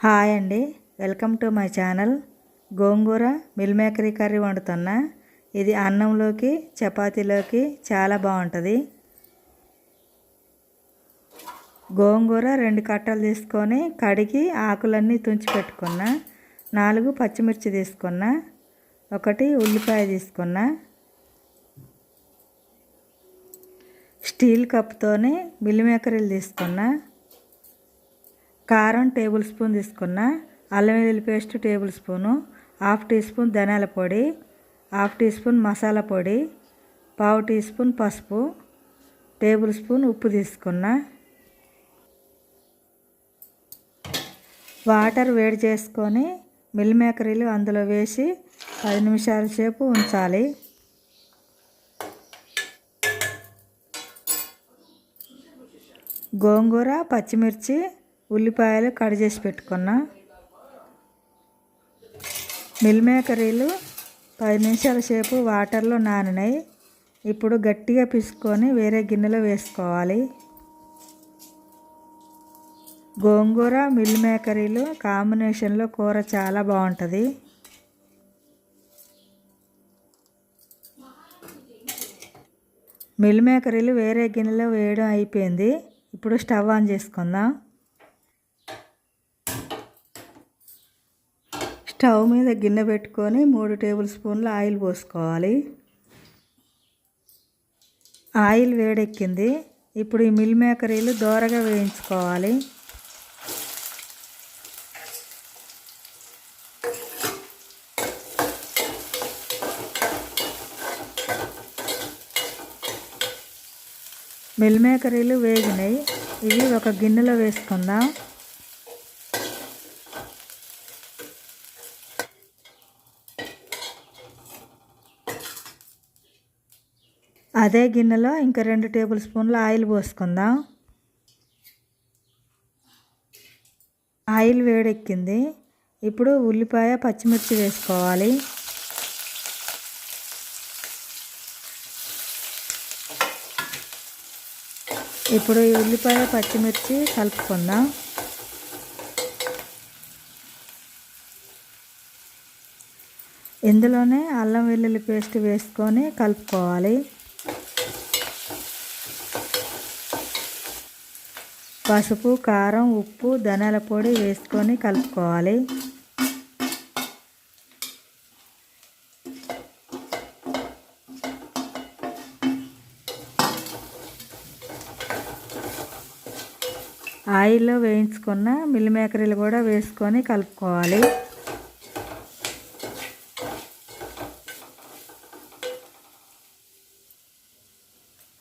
Hi అండి. Welcome to my channel. Gongura meal maker curry వండుతున్నా. ఇది అన్నంలోకి చపాతీలోకి చాలా బాగుంటుంది. గోంగూర రెండు కట్టలు తీసుకొని కడిగి ఆకులన్నీ తుంచి పెట్టుకున్నా. నాలుగు పచ్చిమిర్చి తీసుకున్నా. ఒకటి ఉల్లిపాయ తీసుకున్నా. స్టీల్ కప్తోనే మిల్ మేకరీలు తీసుకున్నా. కారం టేబుల్ స్పూన్ తీసుకున్న అల్లం వెల్లుల్లి paste tablespoon half teaspoon ధనియాల పొడి హాఫ్ టీ స్పూన్ మసాలా పొడి పావు టీ స్పూన్ పసుపు టేబుల్ స్పూన్ ఉప్పు తీసుకున్న. వాటర్ వేడి చేసుకొని మిల్ మేకరీలు అందులో వేసి పది నిమిషాల సేపు ఉంచాలి. గోంగూర పచ్చిమిర్చి ఉల్లిపాయలు కట్ చేసి పెట్టుకున్నా. మిల్ మేకరీలు పది నిమిషాల సేపు వాటర్లో నానినాయి. ఇప్పుడు గట్టిగా పిసుకొని వేరే గిన్నెలో వేసుకోవాలి. గోంగూర మిల్ మేకరీలు కాంబినేషన్లో కూర చాలా బాగుంటుంది. మిల్ మేకరీలు వేరే గిన్నెలో వేయడం అయిపోయింది. ఇప్పుడు స్టవ్ ఆన్ చేసుకుందాం. స్టవ్ మీద గిన్నె పెట్టుకొని మూడు టేబుల్ స్పూన్ల ఆయిల్ పోసుకోవాలి. ఆయిల్ వేడెక్కింది. ఇప్పుడు ఈ మిల్ మేకరీలు దోరగా వేయించుకోవాలి. మిల్ మేకరీలు వేగినాయి. ఇవి ఒక గిన్నెలో వేసుకుందాం. అదే గిన్నెలో ఇంకా రెండు టేబుల్ స్పూన్ల ఆయిల్ పోసుకుందాం. ఆయిల్ వేడెక్కింది. ఇప్పుడు ఉల్లిపాయ పచ్చిమిర్చి వేసుకోవాలి. ఇప్పుడు ఈ ఉల్లిపాయ పచ్చిమిర్చి కలుపుకుందాం. ఇందులోనే అల్లం వెల్లుల్లి పేస్ట్ వేసుకొని కలుపుకోవాలి. పసుపు కారం ఉప్పు ధనాల పొడి వేసుకొని కలుపుకోవాలి. ఆయిల్లో వేయించుకున్న మిల్ మేకరీలు కూడా వేసుకొని కలుపుకోవాలి.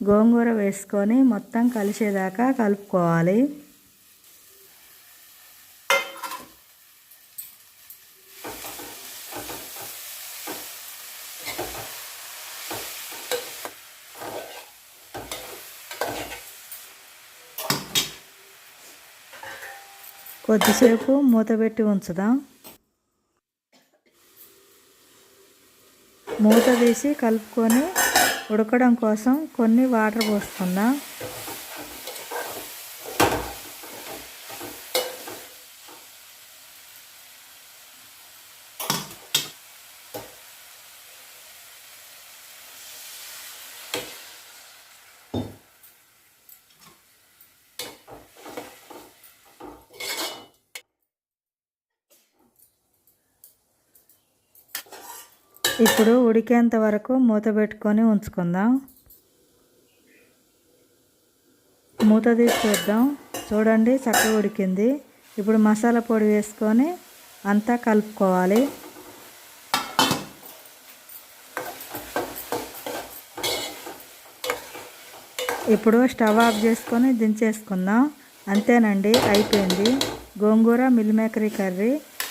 గోంగూర వేసుకొని మొత్తం కలిసేదాకా కలుపుకోవాలి. కొద్దిసేపు మూత పెట్టి ఉంచుదాం. మూత తీసి కలుపుకొని ఉడకడం కోసం కొన్ని వాటర్ పోసుకుందాం ఇప్పుడు ఉడికేంత వరకు మూత పెట్టుకొని ఉంచుకుందాం. మూత తీసి చూద్దాం. చూడండి చక్కగా ఉడికింది. ఇప్పుడు మసాలా పొడి వేసుకొని అంతా కలుపుకోవాలి. ఇప్పుడు స్టవ్ ఆఫ్ చేసుకొని దించేసుకుందాం. అంతేనండి అయిపోయింది. Gongura meal maker curry